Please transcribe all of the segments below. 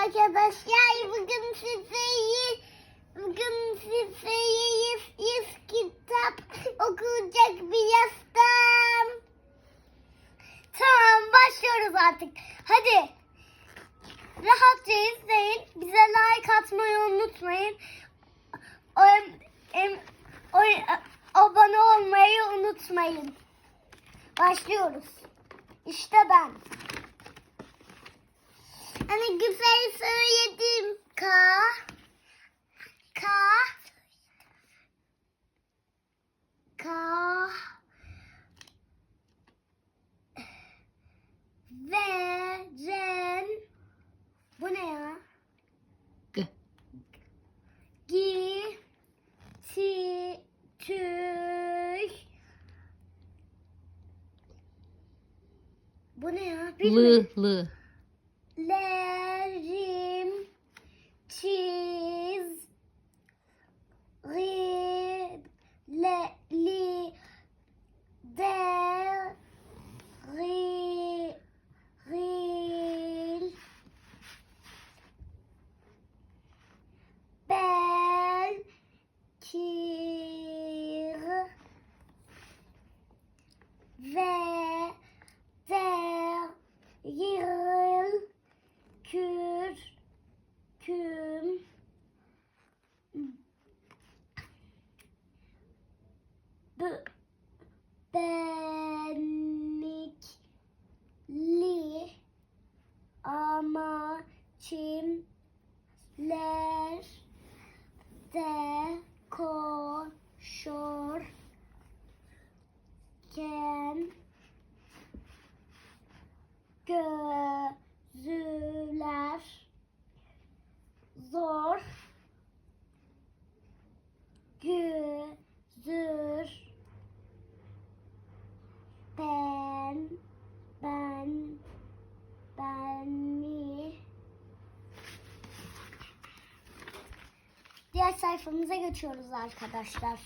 arkadaşlar. Bugün size bugün size yüz, yüz kitap okuyacak birazdan. Tamam başlıyoruz artık. Hadi. Rahatça izleyin. Bize like atmayı unutmayın. O, em, o, abone olmayı unutmayın. Başlıyoruz. İşte ben. Hani güzel söyledim. Ka. Ka. Ka. Veren. Bu ne ya? G. Gi. Ti. Tüy. Bu ne ya? Bilmiyorum. Lı lı. Lerim çiz gözüler zor güzür ben ben beni Diğer sayfamıza geçiyoruz arkadaşlar.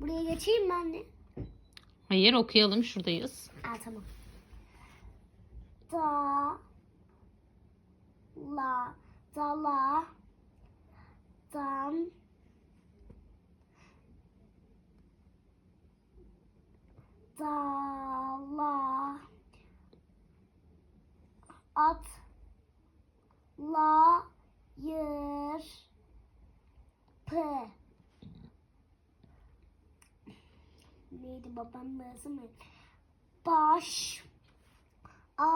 Buraya geçeyim ben de. Hayır okuyalım şuradayız. Ha tamam. Da la dala dan dala at la yır pı neydi babam lazım mı? Baş a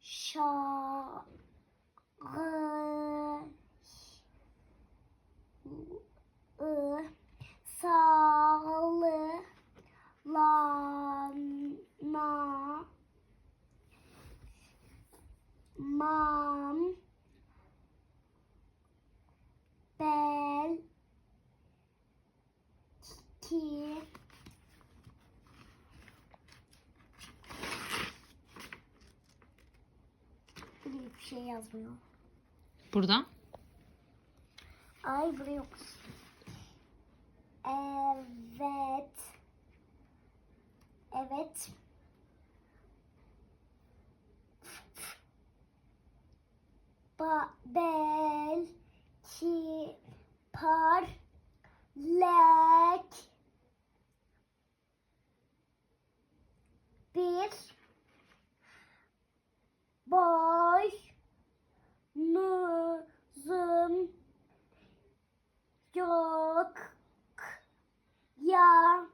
şa gı ı sağlı lana mam bel ki Buraya bir şey yazmıyor. Burada. Ay buraya yok. Evet. Evet. Ba bel ki par lek bir boy nuzum yok ya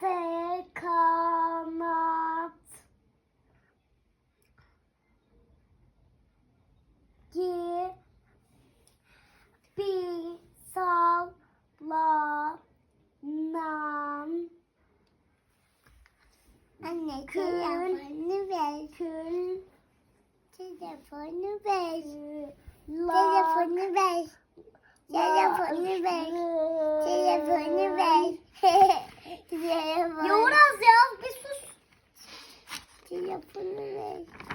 de kanat gi bir salla nam Anne Kül. Telefonu ver. kül Telefonu ver. Telefonu ver. Telefonu ver. Telefonu ver. Telefonu. Yoğuraz ya bir sus. Telefonu ver.